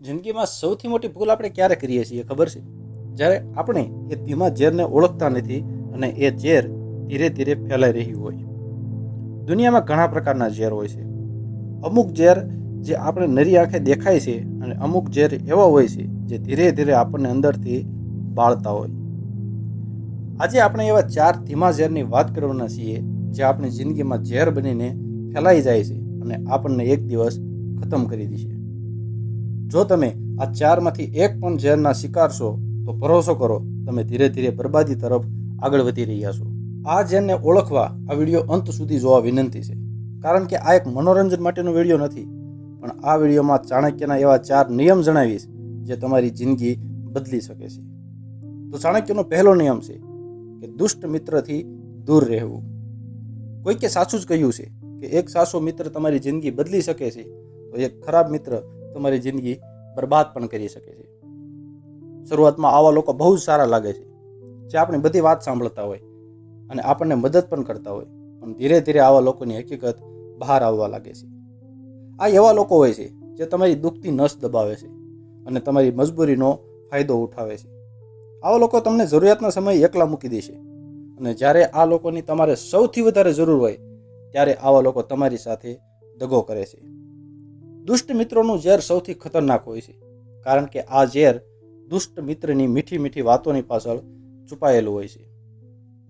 જિંદગીમાં સૌથી મોટી ભૂલ આપણે ક્યારે કરીએ છીએ, ખબર છે? જ્યારે આપણે એ ધીમા ઝેરને ઓળખતા નથી અને એ ઝેર ધીરે ધીરે ફેલાઈ રહ્યું હોય. દુનિયામાં ઘણા પ્રકારના ઝેર હોય છે. અમુક ઝેર જે આપણે નરી આંખે દેખાય છે અને અમુક ઝેર એવા હોય છે જે ધીરે ધીરે આપણને અંદરથી બાળતા હોય. આજે આપણે એવા ચાર ધીમા ઝેરની વાત કરવાના છીએ જે આપણી જિંદગીમાં ઝેર બનીને ફેલાઈ જાય છે અને આપણને એક દિવસ ખતમ કરી દેશે જો તમે આ ચારમાંથી એક પણ ઝેરના શિકાર છો તો ભરોસો કરો, તમે ધીરે ધીરે બરબાદી તરફ આગળ વધી રહ્યા છો. આ ઝેરને ઓળખવા આ વીડિયો અંત સુધી જોવા વિનંતી છે. કારણ કે આ એક મનોરંજન માટેનો વીડિયો નથી, પણ આ વિડીયોમાં ચાણક્યના એવા ચાર નિયમ જણાવીશ, જે તમારી જિંદગી બદલી શકે છે. તો ચાણક્યનો પહેલો નિયમ છે કે દુષ્ટ મિત્રથી દૂર રહેવું. કોઈકે સાચું જ કહ્યું છે કે એક સાચો મિત્ર તમારી જિંદગી બદલી શકે છે, તો એક ખરાબ મિત્ર તમારી જિંદગી બરબાદ પણ કરી શકે છે. શરૂઆતમાં આવા લોકો બહુ જ સારા લાગે છે, જે આપણી બધી વાત સાંભળતા હોય અને આપણને મદદ પણ કરતા હોય. પણ ધીરે ધીરે આવા લોકોની હકીકત બહાર આવવા લાગે છે. આ એવા લોકો હોય છે, જે તમારી દુઃખથી નસ દબાવે છે અને તમારી મજબૂરીનો ફાયદો ઉઠાવે છે. આવા લોકો તમને જરૂરિયાતના સમયે એકલા મૂકી દેશે અને જ્યારે આ લોકોની તમારે સૌથી વધારે જરૂર હોય, ત્યારે આવા લોકો તમારી સાથે દગો કરે છે. દુષ્ટ મિત્રોનું ઝેર સૌથી ખતરનાક હોય છે. કારણ કે આ ઝેર દુષ્ટ મિત્રની મીઠી મીઠી વાતોની પાછળ છુપાયેલું હોય છે.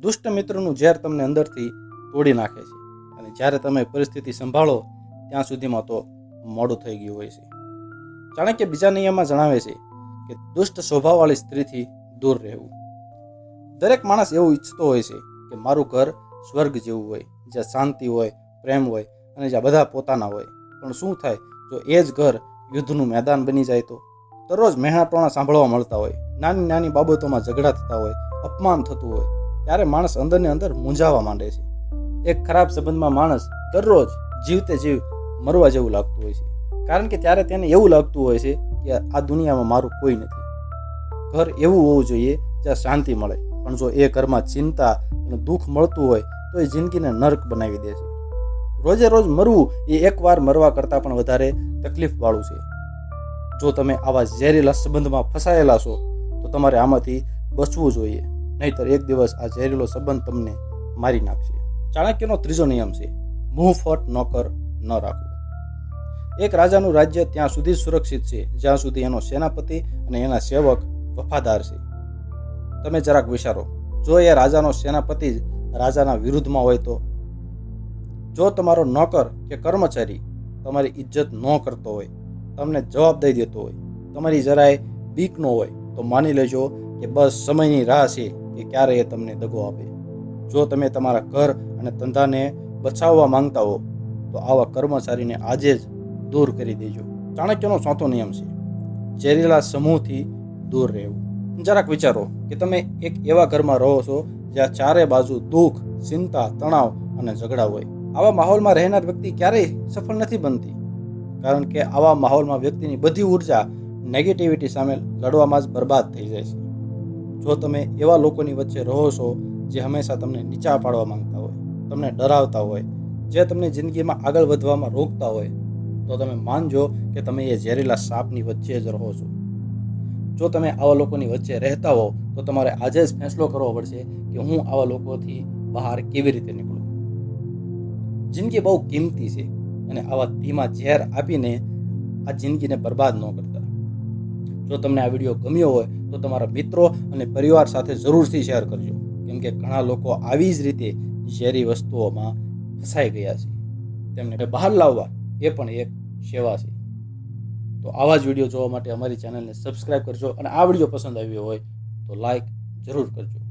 દુષ્ટ મિત્રનું ઝેર તમને અંદરથી તોડી નાખે છે. અને જ્યારે તમે પરિસ્થિતિ સંભાળો, ત્યાં સુધીમાં તો મોડું થઈ ગયું હોય છે. ચાણક્ય બીજા નિયમમાં જણાવે છે કે દુષ્ટ સ્વભાવવાળી સ્ત્રીથી દૂર રહેવું. દરેક માણસ એવું ઈચ્છતો હોય છે કે મારું ઘર સ્વર્ગ જેવું હોય, જ્યાં શાંતિ હોય, પ્રેમ હોય, અને જ્યાં બધા પોતાના હોય. પણ શું થાય? જો એ જ ઘર યુદ્ધનું મેદાન બની જાય તો? દરરોજ મહેણાટોણા સાંભળવા મળતા હોય, નાની નાની બાબતોમાં ઝઘડા થતા હોય, અપમાન થતું હોય, ત્યારે માણસ અંદરને અંદર મૂંઝાવા માંડે છે. એક ખરાબ સંબંધમાં માણસ દરરોજ જીવતે જીવ મરવા જેવું લાગતું હોય છે. કારણ કે ત્યારે તેને એવું લાગતું હોય છે કે આ દુનિયામાં મારું કોઈ નથી. ઘર એવું હોવું જોઈએ જ્યાં શાંતિ મળે. પણ જો એ ઘરમાં ચિંતા અને દુઃખ મળતું હોય, તો એ જિંદગીને નર્ક બનાવી દે છે. રોજે રોજ મરવું એ એકવાર મરવા કરતાં પણ વધારે તકલીફવાળું છે. જો તમે આવા ઝેરીલા સંબંધમાં ફસાયેલા છો, તો તમારે આમાંથી બચવું જોઈએ. નહીતર એક દિવસ આ ઝેરીલો સંબંધ તમને મારી નાખશે. ચાણક્યનો ત્રીજો નિયમ છે, મુંહ ફટ નોકર ન રાખવું એક રાજાનું રાજ્ય ત્યાં સુધી સુરક્ષિત છે, જ્યાં સુધી એનો સેનાપતિ અને એના સેવક વફાદાર છે. તમે જરાક વિચારો, જો એ રાજાનો સેનાપતિ જ રાજાના વિરુદ્ધમાં હોય તો જો તમારો નોકર કે કર્મચારી તમારી ઇજ્જત ન કરતો હોય, તમને જવાબ દઈ દેતો હોય, તમારી જરાય બીક ન હોય, તો માની લેજો કે બસ સમયની રાહ છે કે ક્યારે એ તમને દગો આપે. જો તમે તમારા ઘર અને ધંધાને બચાવવા માંગતા હો, તો આવા કર્મચારીને આજે જ દૂર કરી દેજો. ચાણક્યનો ચોથો નિયમ છે, ઝેરીલા સમૂહથી દૂર રહેવું. જરાક વિચારો કે તમે એક એવા ઘરમાં રહો છો જ્યાં ચારે બાજુ દુઃખ, ચિંતા, તણાવ અને ઝઘડા હોય. આવા માહોલમાં રહેનાર વ્યક્તિ ક્યારેય સફળ નથી બનતી, કારણ કે આવા માહોલમાં વ્યક્તિની બધી ઊર્જા નેગેટિવિટી સામે લડવામાં જ બરબાદ થઈ જાય છે. જો તમે એવા લોકોની વચ્ચે રહો છો જે હંમેશા તમને નીચા પાડવા માંગતા હોય, તમને ડરાવતા હોય, જે તમને જિંદગીમાં આગળ વધવામાં રોકતા હોય, તો તમે માનજો કે તમે એ ઝેરીલા સાપની વચ્ચે જ રહો છો. જો તમે આવા લોકોની વચ્ચે રહેતા હો, તો તમારે આજે જ ફેંસલો કરવો પડશે કે હું આવા લોકોથી બહાર કેવી રીતે નીકળું? જિંદગી બહુ કિંમતી છે અને આવા ધીમા ઝેર આપીને આ જિંદગીને બરબાદ ન કરતા. જો તમને આ વીડિયો ગમ્યો હોય તો તમારા મિત્રો અને પરિવાર સાથે જરૂરથી શેર કરજો. કેમ કે ઘણા લોકો આવી જ રીતે ઝેરી વસ્તુઓમાં ફસાઈ ગયા છે. તેમને બહાર લાવવા એ પણ એક સેવા છે. તો આવા જ વીડિયો જોવા માટે અમારી ચેનલને સબસ્ક્રાઈબ કરજો અને આ વીડિયો પસંદ આવ્યો હોય તો લાઈક જરૂર કરજો.